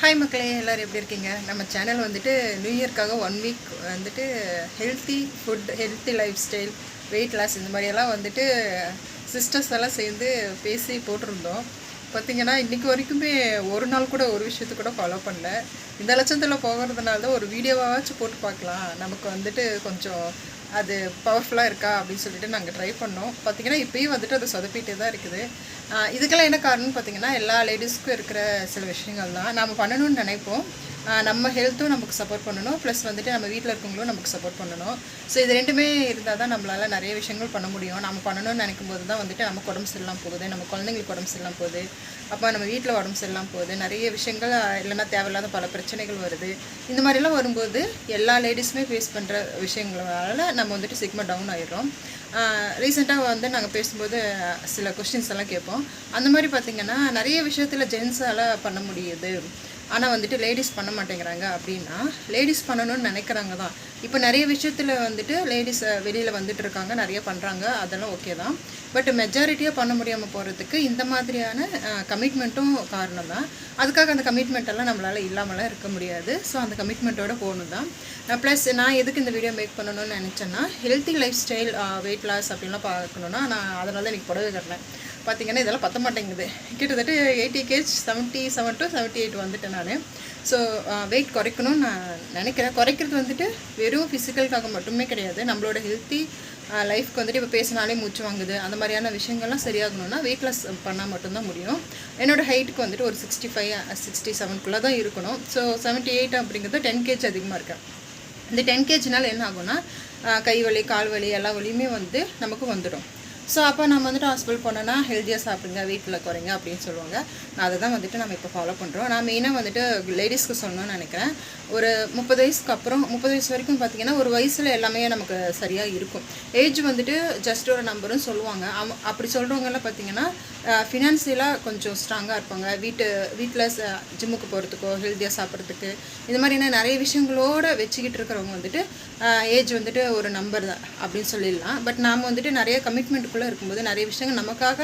Hi மக்களே எல்லோரும் எப்படி இருக்கீங்க? நம்ம சேனல் வந்துட்டு நியூ இயர்க்காக ஒன் வீக் வந்துட்டு healthy food healthy lifestyle weight loss இந்த மாதிரியெல்லாம் வந்துட்டு சிஸ்டர்ஸ் எல்லாம் சேர்ந்து பேசி போட்டிருந்தோம். பார்த்தீங்கன்னா இன்றைக்கி வரைக்குமே ஒரு நாள் கூட ஒரு விஷயத்தை கூட ஃபாலோ பண்ணல. இந்த லட்சத்தில் போகிறதுனால தான் ஒரு வீடியோவாச்சும் போட்டு பார்க்கலாம். நமக்கு வந்துட்டு கொஞ்சம் அது பவர்ஃபுல்லாக இருக்கா அப்படின்னு சொல்லிட்டு நாங்கள் ட்ரை பண்ணோம். பார்த்தீங்கன்னா இப்போயும் வந்துட்டு அது சொதப்பிட்டே தான் இருக்குது. இதுக்கெல்லாம் என்ன காரணம்னு பார்த்தீங்கன்னா எல்லா லேடிஸ்க்கும் இருக்கிற சில விஷயங்கள் தான் நாம் பண்ணணும்னு நினைப்போம். நம்ம ஹெல்த்தும் நமக்கு சப்போர்ட் பண்ணணும். ப்ளஸ் வந்துட்டு நம்ம வீட்டில் இருக்கவங்களும் நமக்கு சப்போர்ட் பண்ணணும். ஸோ இது ரெண்டுமே இருந்தால் தான் நம்மளால் நிறைய விஷயங்கள் பண்ண முடியும். நம்ம பண்ணணும்னு நினைக்கும் போது தான் வந்துட்டு நமக்கு உடம்பு சரியில்லாமல் போகுது. நம்ம குழந்தைங்களுக்கு உடம்பு சரியில்லாம போகுது. அப்போ நம்ம வீட்டில் உடம்பு சரியில்லாம போகுது. நிறைய விஷயங்கள் இல்லைன்னா தேவையில்லாத பல பிரச்சனைகள் வருது. இந்த மாதிரிலாம் வரும்போது எல்லா லேடிஸுமே ஃபேஸ் பண்ணுற விஷயங்களால நம்ம வந்துட்டு சிக்மா டவுன் ஆயிடுறோம். ரீசெண்டாக வந்து நாங்கள் பேசும்போது சில கொஷின்ஸ் எல்லாம் கேட்போம். அந்த மாதிரி பார்த்திங்கன்னா நிறைய விஷயத்தில் ஜென்ஸால் பண்ண முடியுது. ஆனால் வந்துட்டு லேடிஸ் பண்ண மாட்டேங்கிறாங்க அப்படின்னா லேடிஸ் பண்ணணும்னு நினைக்கிறாங்க தான். இப்போ நிறைய விஷயத்தில் வந்துட்டு லேடிஸ் வெளியில் வந்துட்டு இருக்காங்க நிறைய பண்ணுறாங்க அதெல்லாம் ஓகே தான். பட் மெஜாரிட்டியாக பண்ண முடியாமல் போகிறதுக்கு இந்த மாதிரியான கமிட்மெண்ட்டும் காரணம் தான். அதுக்காக அந்த கமிட்மெண்ட்டெல்லாம் நம்மளால் இல்லாமலாம் இருக்க முடியாது. ஸோ அந்த கமிட்மெண்ட்டோட போகணும் தான். ப்ளஸ் நான் எதுக்கு இந்த வீடியோ மேக் பண்ணணும்னு நினச்சேன்னா healthy lifestyle weight loss அப்படின்லாம் பார்க்கணுன்னா நான் அதனால தான் எனக்கு புடவை கட்டினேன். பார்த்தீங்கன்னா இதெல்லாம் பத்த மாட்டேங்குது. கிட்டத்தட்ட eighty kg seventy seven to seventy eight வந்துட்டேன் நான். ஸோ வெயிட் குறைக்கணும்னு நான் நினைக்கிறேன். குறைக்கிறது வந்துட்டு வெறும் ஃபிசிக்கலுக்காக மட்டுமே கிடையாது. நம்மளோட ஹெல்த்தி லைஃப்க்கு வந்துட்டு இப்போ பேசினாலே மூச்சு வாங்குது. அந்த மாதிரியான விஷயங்கள்லாம் சரியாகணும்னா வெயிட் லாஸ் பண்ணால் மட்டும்தான் முடியும். என்னோடய ஹைட்டுக்கு வந்துட்டு ஒரு சிக்ஸ்டி ஃபைவ் சிக்ஸ்டி செவன்குள்ளே தான் இருக்கணும். ஸோ செவன்ட்டி எயிட் அப்படிங்கிறது டென் கேஜ் அதிகமாக இருக்கேன் இந்த டென் கேஜினால் என்ன ஆகும்னா கை வலி கால் வலி எல்லா வலியுமே வந்து நமக்கு வந்துடும். ஸோ அப்போ நம்ம வந்துட்டு ஹாஸ்பிட்டல் போனோன்னா ஹெல்த்தியாக சாப்பிடுங்க வீட்டில் குறைங்க அப்படின்னு சொல்லுவாங்க. நான் அதை தான் வந்துட்டு நம்ம இப்போ ஃபாலோ பண்ணுறோம் நான் மெயினாக வந்துட்டு லேடிஸ்க்கு சொல்லணும்னு நினைக்கிறேன். ஒரு முப்பது வயசுக்கு அப்புறம் முப்பது வயசு வரைக்கும் பார்த்தீங்கன்னா ஒரு வயசில் எல்லாமே நமக்கு சரியாக இருக்கும். ஏஜ் வந்துட்டு ஜஸ்ட் ஒரு நம்பரும் சொல்லுவாங்க. அவ- அப்படி சொல்கிறவங்கெல்லாம் பார்த்தீங்கன்னா ஃபினான்சியலாக கொஞ்சம் ஸ்ட்ராங்காக இருப்பாங்க. வீட்டு வீட்டில் ஜிம்முக்கு போகிறதுக்கோ ஹெல்த்தியாக சாப்பிட்றதுக்கு இந்த மாதிரியான நிறைய விஷயங்களோட வச்சுக்கிட்டு இருக்கிறவங்க வந்துட்டு ஏஜ் வந்துட்டு ஒரு நம்பர் தான் அப்படின்னு சொல்லிடலாம். பட் நாம் வந்துட்டு நிறைய கமிட்மெண்ட் நமக்குள்ளே இருக்கும்போது நிறைய விஷயங்கள் நமக்காக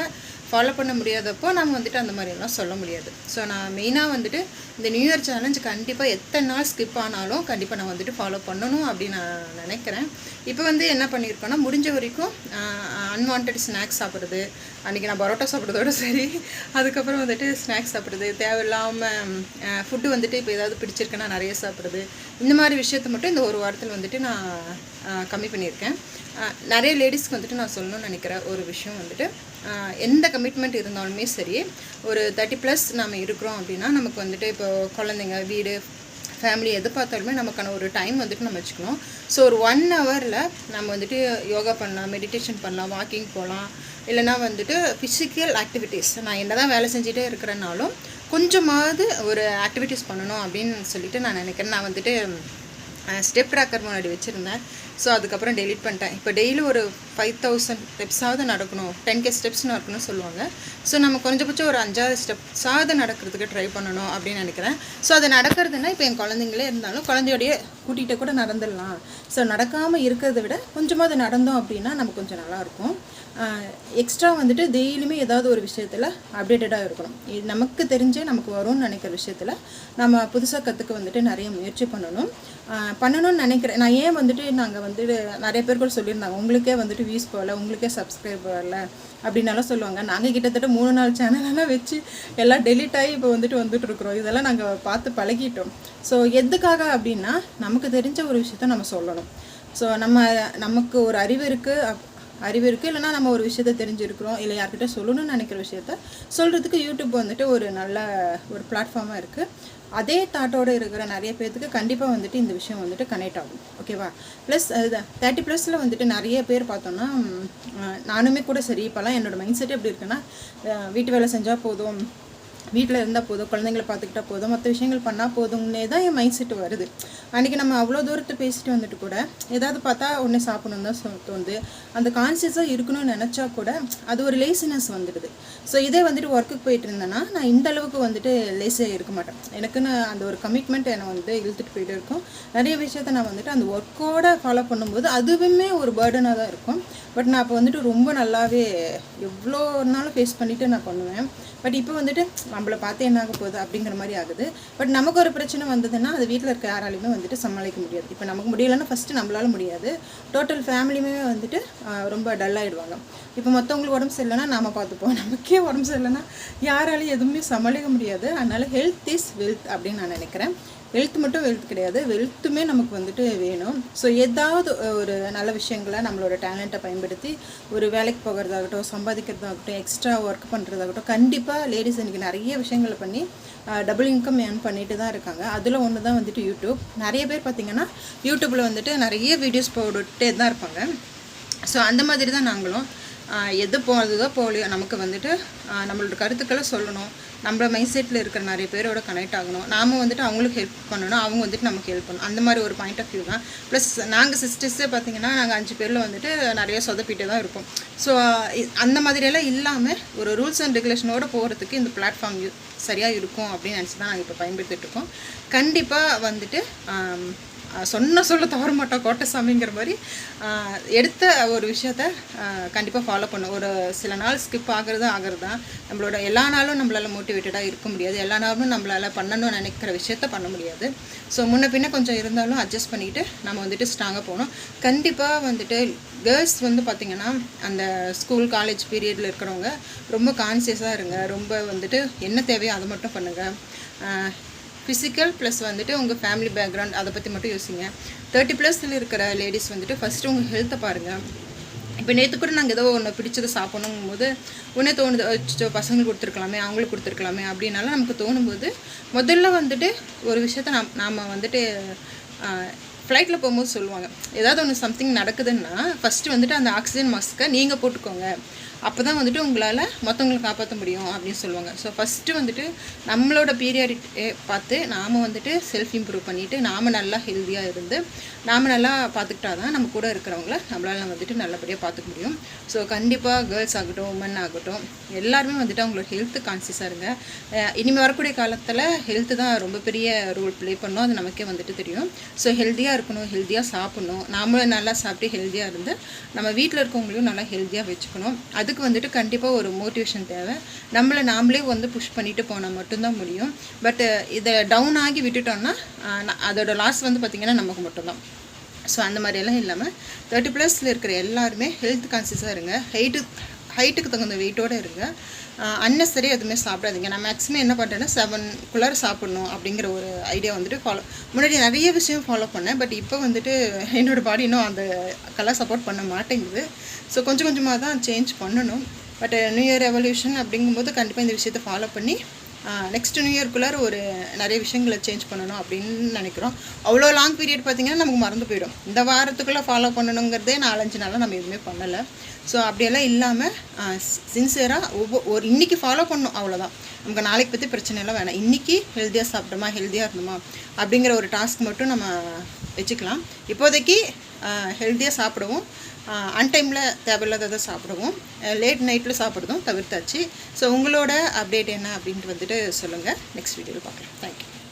ஃபாலோ பண்ண முடியாதப்போ நம்ம வந்துட்டு அந்த மாதிரியெல்லாம் சொல்ல முடியாது. ஸோ நான் மெயினாக வந்துட்டு இந்த நியூ இயர் சேலஞ்ச் கண்டிப்பாக எத்தனை நாள் ஸ்கிப் ஆனாலும் கண்டிப்பாக நான் வந்துட்டு ஃபாலோ பண்ணணும் அப்படின்னு நான் நினைக்கிறேன். இப்போ வந்து என்ன பண்ணியிருக்கோன்னா முடிஞ்ச வரைக்கும் அன்வான்ட் ஸ்நாக்ஸ் சாப்பிட்றது அன்றைக்கி நான் பரோட்டா சாப்பிட்றதோட சரி அதுக்கப்புறம் வந்துட்டு ஸ்நாக்ஸ் சாப்பிட்றது தேவையில்லாமல் ஃபுட்டு வந்துட்டு இப்போ ஏதாவது பிடிச்சிருக்குன்னா நிறைய சாப்பிட்றது இந்த மாதிரி விஷயத்த மட்டும் இந்த ஒரு வாரத்தில் வந்துட்டு நான் கம்மி பண்ணியிருக்கேன். நிறைய லேடிஸ்க்கு வந்துட்டு நான் சொல்லணும்னு நினைக்கிற ஒரு விஷயம் வந்துட்டு எந்த கமிட்மெண்ட் இருந்தாலுமே சரி ஒரு தேர்ட்டி ப்ளஸ் நம்ம இருக்கிறோம் அப்படின்னா நமக்கு வந்துட்டு இப்போ குழந்தைங்க வீடு ஃபேமிலி எது பார்த்தாலுமே நமக்கான ஒரு டைம் வந்துட்டு நம்ம வச்சுக்கணும். ஸோ ஒரு ஒன் ஹவரில் நம்ம வந்துட்டு யோகா பண்ணலாம் மெடிடேஷன் பண்ணலாம் வாக்கிங் போகலாம். இல்லைனா வந்துட்டு ஃபிசிக்கல் ஆக்டிவிட்டீஸ் நான் என்ன தான் வேலை செஞ்சுட்டே இருக்கிறனாலும் கொஞ்சமாவது ஒரு ஆக்டிவிட்டீஸ் பண்ணணும் அப்படின்னு சொல்லிட்டு நான் நினைக்கிறேன். நான் வந்துட்டு ஸ்டெப் ட்ராக்கர் முன்னாடி வச்சுருந்தேன். ஸோ அதுக்கப்புறம் டெலீட் பண்ணிட்டேன். இப்போ டெய்லி ஒரு ஃபைவ் தௌசண்ட் ஸ்டெப்ஸாவது நடக்கணும். டென் கே ஸ்டெப்ஸ் நடக்கணும்னு சொல்லுவாங்க. ஸோ நம்ம கொஞ்சபட்சம் ஒரு அஞ்சாவது ஸ்டெப்ஸாவது நடக்கிறதுக்கு ட்ரை பண்ணணும் அப்படின்னு நினைக்கிறேன். ஸோ அது நடக்கிறதுனா இப்போ என் குழந்தைங்களே இருந்தாலும் குழந்தையோடைய கூட்டிகிட்டே கூட நடந்துடலாம். ஸோ நடக்காமல் இருக்கிறத விட கொஞ்சமாவது நடந்தோம் அப்படின்னா நமக்கு கொஞ்சம் நல்லாயிருக்கும் எக்ஸ்ட்ரா வந்துட்டு டெய்லியுமே ஏதாவது ஒரு விஷயத்தில் அப்டேட்டடாக இருக்கணும். இது நமக்கு தெரிஞ்சே நமக்கு வரும்னு நினைக்கிற விஷயத்தில் நம்ம புதுசாக கற்றுக்க வந்துட்டு நிறைய முயற்சி பண்ணணும். பண்ணணும்னு நினைக்கிறேன். நான் ஏன் வந்துட்டு நாங்கள் வந்துட்டு நிறைய பேர் கூட சொல்லியிருந்தாங்க உங்களுக்கே வந்துட்டு வியூஸ் போகல உங்களுக்கே சப்ஸ்கிரைப் வரல அப்படின்னாலும் சொல்லுவாங்க. நாங்கள் கிட்டத்தட்ட மூணு நாள் சேனலெல்லாம் வச்சு எல்லாம் டெலிட் ஆகி இப்போ வந்துட்டு வந்துட்டு இருக்கிறோம். இதெல்லாம் நாங்கள் பார்த்து பழகிட்டோம். ஸோ எதுக்காக அப்படின்னா நமக்கு தெரிஞ்ச ஒரு விஷயத்த நம்ம சொல்லணும். ஸோ நம்ம நமக்கு ஒரு அறிவு இருக்குது அறிவு இருக்குது இல்லைனா நம்ம ஒரு விஷயத்த தெரிஞ்சிருக்கிறோம். இல்லை யார்கிட்ட சொல்லணும்னு நினைக்கிற விஷயத்த சொல்கிறதுக்கு யூடியூப் வந்துட்டு ஒரு நல்ல ஒரு பிளாட்ஃபார்மாக இருக்குது அதே தாட்டோட இருக்கிற நிறைய பேர்த்துக்கு கண்டிப்பாக வந்துட்டு இந்த விஷயம் வந்துட்டு கனெக்ட் ஆகும். ஓகேவா ப்ளஸ் தேர்ட்டி ப்ளஸில் வந்துட்டு நிறைய பேர் பார்த்தோன்னா நானுமே கூட சரி. இப்போல்லாம் என்னோட மைண்ட் செட் எப்படி இருக்குன்னா வீட்டு வேலை செஞ்சால் போதும். வீட்டில் இருந்தால் போதும் குழந்தைங்களை பார்த்துக்கிட்டா போதும் மற்ற விஷயங்கள் பண்ணால் போதும்னே தான் என் மைண்ட் செட் வருது. அன்றைக்கி நம்ம அவ்வளோ தூரத்தை பேசிட்டு வந்துட்டு கூட ஏதாவது பார்த்தா உடனே சாப்பிடணும் தான் சொ- தோணுது. அந்த கான்சியஸாக இருக்கணும்னு நினச்சா கூட அது ஒரு லேசினஸ் வந்துடுது. ஸோ இதே வந்துட்டு ஒர்க்குக்கு போயிட்டு இருந்தேன்னா நான் இந்த அளவுக்கு வந்துட்டு லேசியாக இருக்க மாட்டேன். எனக்குன்னு அந்த ஒரு கமிட்மெண்ட் என்னை வந்து இழுத்துட்டு போயிட்டு இருக்கும். நிறைய விஷயத்த நான் வந்துட்டு அந்த ஒர்க்கோட ஃபாலோ பண்ணும்போது அதுவுமே ஒரு பேர்டனாக தான் இருக்கும். பட் நான் அப்போ வந்துட்டு ரொம்ப நல்லாவே எவ்வளோ நாளும் ஃபேஸ் பண்ணிவிட்டு நான் பண்ணுவேன். பட் இப்போ வந்துட்டு நம்மளை பார்த்து என்ன ஆக போகுது அப்படிங்கிற மாதிரி ஆகுது. பட் நமக்கு ஒரு பிரச்சனை வந்ததுன்னா அது வீட்டில் இருக்க யாராலையுமே வந்துட்டு சமாளிக்க முடியாது. இப்போ நமக்கு முடியலைன்னா ஃபஸ்ட்டு நம்மளால முடியாது. டோட்டல் ஃபேமிலியுமே வந்துட்டு ரொம்ப டல்லாகிடுவாங்க இப்போ மற்றவங்களுக்கு உடம்பு சரியில்லைனா நாம் பார்த்துப்போம். நமக்கே உடம்பு சரியில்லைன்னா யாராலையும் எதுவுமே சமாளிக்க முடியாது. அதனால் ஹெல்த் இஸ் வெல்த் அப்படின்னு நான் நினைக்கிறேன். வெல்த் மட்டும் வெல்த் கிடையாது. வெல்த்துமே நமக்கு வந்துட்டு வேணும். ஸோ ஏதாவது ஒரு நல்ல விஷயங்களை நம்மளோட டேலண்ட்டை பயன்படுத்தி ஒரு வேலைக்கு போகிறதாகட்டும் சம்பாதிக்கிறதாகட்டும் எக்ஸ்ட்ரா ஒர்க் பண்ணுறதாகட்டும் கண்டிப்பாக லேடிஸ் இன்றைக்கி நிறைய விஷயங்களை பண்ணி டபுள் இன்கம் ஏர்ன் பண்ணிட்டு தான் இருக்காங்க. அதில் ஒன்று தான் வந்துட்டு யூடியூப் நிறைய பேர் பார்த்திங்கன்னா யூடியூப்பில் வந்துட்டு நிறைய வீடியோஸ் போட்டுகிட்டே தான் இருப்பாங்க. ஸோ அந்த மாதிரி தான் நாங்களும் எது போகிறதோ போலியோ நமக்கு வந்துட்டு நம்மளோட கருத்துக்களை சொல்லணும். நம்ம மைண்ட் செட்டில் இருக்கிற நிறைய பேரோட கனெக்ட் ஆகணும். நாம வந்துட்டு அவங்களுக்கு ஹெல்ப் பண்ணணும். அவங்க வந்துட்டு நமக்கு ஹெல்ப் பண்ணணும். அந்த மாதிரி ஒரு பாயிண்ட் ஆஃப் வியூ தான். ப்ளஸ் நாங்கள் சிஸ்டர்ஸே பார்த்திங்கன்னா நாங்கள் அஞ்சு பேரில் வந்துட்டு நிறைய சொதப்பிட்டு தான் இருப்போம். ஸோ அந்த மாதிரியெல்லாம் இல்லாமல் ஒரு ரூல்ஸ் அண்ட் ரெகுலேஷனோட போகிறதுக்கு இந்த பிளாட்ஃபார்ம் சரியாக இருக்கும் அப்படின்னு நினச்சி தான் நாங்கள் இப்போ பயன்படுத்திட்டு இருக்கோம். கண்டிப்பாக வந்துட்டு சொன்ன சொல்ல தவற மாட்டோம் கோட்டைசாமிங்கிற மாதிரி. எடுத்த ஒரு விஷயத்த கண்டிப்பாக ஃபாலோ பண்ணும் ஒரு சில நாள் ஸ்கிப் ஆகிறது ஆகிறது? தான் நம்மளோட எல்லா நாளும் நம்மளால் மோட்டிவேட்டடாக இருக்க முடியாது. எல்லா நாளும் நம்மளால் பண்ணணும்னு நினைக்கிற விஷயத்த பண்ண முடியாது. ஸோ முன்ன பின்ன கொஞ்சம் இருந்தாலும் அட்ஜஸ்ட் பண்ணிக்கிட்டு நம்ம வந்துட்டு ஸ்ட்ராங்காக போகணும். கண்டிப்பாக வந்துட்டு கேர்ள்ஸ் வந்து பார்த்திங்கன்னா அந்த ஸ்கூல் காலேஜ் பீரியடில் இருக்கிறவங்க ரொம்ப கான்சியஸாக இருங்க. ரொம்ப வந்துட்டு என்ன தேவையோ அதை மட்டும் பண்ணுங்கள் ஃபிசிக்கல் ப்ளஸ் வந்துட்டு உங்கள் ஃபேமிலி பேக்ரவுண்ட் அதை பற்றி மட்டும் யோசிங்க. தேர்ட்டி ப்ளஸில் இருக்கிற லேடிஸ் வந்துட்டு ஃபஸ்ட்டு உங்கள் ஹெல்த்தை பாருங்கள் இப்போ நேற்று கூட நாங்கள் ஏதோ ஒன்று பிடிச்சதை சாப்பிடணும் போது உடனே தோணுது அச்சோ பசங்களுக்கு கொடுத்துருக்கலாமே அவங்களுக்கு கொடுத்துருக்கலாமே அப்படின்னால நமக்கு தோணும்போது முதல்ல வந்துட்டு ஒரு விஷயத்த நாம் நாம் வந்துட்டு ஃப்ளைட்டில் போகும்போது சொல்லுவாங்க. ஏதாவது ஒன்று சம்திங் நடக்குதுன்னா ஃபஸ்ட்டு வந்துட்டு அந்த ஆக்சிஜன் மாஸ்க்கை நீங்கள் போட்டுக்கோங்க. அப்போ தான் வந்துட்டு உங்களால் மற்றவங்களை காப்பாற்ற முடியும் அப்படின்னு சொல்லுவாங்க. ஸோ ஃபஸ்ட்டு வந்துட்டு நம்மளோட பீரியாரிட்டி பார்த்து நாம் வந்துட்டு செல்ஃப் இம்ப்ரூவ் பண்ணிவிட்டு நாம் நல்லா ஹெல்த்தியாக இருந்து நாம் நல்லா பார்த்துக்கிட்டா தான் நம்ம கூட இருக்கிறவங்கள நம்மளால் வந்துட்டு நல்லபடியாக பார்த்துக்க முடியும். ஸோ கண்டிப்பாக கேர்ள்ஸ் ஆகட்டும் உமன் ஆகட்டும் எல்லாருமே வந்துட்டு அவங்களோட ஹெல்த்து கான்சியஸாக இருங்க. இனிமேல் வரக்கூடிய காலத்தில் ஹெல்த்து தான் ரொம்ப பெரிய ரோல் ப்ளே பண்ணும். அது நமக்கே வந்துட்டு தெரியும். ஸோ ஹெல்த்தியாக இருக்கணும் ஹெல்த்தியாக சாப்பிடணும். நாமளும் நல்லா சாப்பிட்டு ஹெல்த்தியாக இருந்து நம்ம வீட்டில் இருக்கவங்களையும் நல்லா ஹெல்த்தியாக வச்சுக்கணும். அது அதுக்கு வந்துட்டு கண்டிப்பாக ஒரு மோட்டிவேஷன் தேவை. நம்மளை நாமளே வந்து புஷ் பண்ணிட்டு போனால் மட்டும்தான் முடியும். பட் இதை டவுன் ஆகி விட்டுட்டோம்னா அதோட லாஸ் வந்து பார்த்திங்கன்னா நமக்கு மட்டும்தான். ஸோ அந்த மாதிரியெல்லாம் இல்லாமல் தேர்ட்டி ப்ளஸில் இருக்கிற எல்லாருமே ஹெல்த் கான்சியஸாக இருங்க. ஹைட்டு ஹைட்டுக்கு தகுந்த வெயிட்டோடு இருங்க. அன்னெசரி எதுவுமே சாப்பிடாதீங்க. நான் மேக்ஸிமம் என்ன பண்ணுறேன்னா செவன்குள்ளார சாப்பிட்ணும் அப்படிங்கிற ஒரு ஐடியா வந்துட்டு ஃபாலோ முன்னாடி நிறைய விஷயம் ஃபாலோ பண்ணேன். பட் இப்போ வந்துட்டு என்னோடய பாடி இன்னும் அந்த கலர் சப்போர்ட் பண்ண மாட்டேங்குது. ஸோ கொஞ்சம் கொஞ்சமாக தான் சேஞ்ச் பண்ணணும். பட் நியூ இயர் ரெவல்யூஷன் அப்படிங்கும்போது கண்டிப்பாக இந்த விஷயத்தை ஃபாலோ பண்ணி நெக்ஸ்ட் நியூ இயர்க்குள்ளார ஒரு நிறைய விஷயங்களை சேஞ்ச் பண்ணணும் அப்படின்னு நினைக்கிறோம். அவ்வளோ லாங் பீரியட் பார்த்திங்கன்னா நமக்கு மறந்து போயிடும். இந்த வாரத்துக்குள்ளே ஃபாலோ பண்ணணுங்கிறதே நாலஞ்சு நாளாக நம்ம எதுவுமே பண்ணலை. ஸோ அப்படியெல்லாம் இல்லாமல் சின்சியராக ஒவ்வொரு ஒரு இன்றைக்கி ஃபாலோ பண்ணணும் அவ்வளோதான் நமக்கு நாளைக்கு பற்றி பிரச்சனை எல்லாம் வேணாம். இன்றைக்கி ஹெல்த்தியாக சாப்பிட்டோமா ஹெல்த்தியாக இருந்தோமா அப்படிங்கிற ஒரு டாஸ்க் மட்டும் நம்ம வச்சுக்கலாம். இப்போதைக்கு ஹெல்த்தியாக சாப்பிடுவோம். அன்டைமில் தேவையில்லாததை சாப்பிடுவோம். லேட் நைட்டில் சாப்பிட்றதும் தவிர்த்தாச்சு. ஸோ உங்களோட அப்டேட் என்ன அப்படின்ட்டு வந்துட்டு சொல்லுங்கள் நெக்ஸ்ட் வீடியோவில் பார்க்குறேன் தேங்க்யூ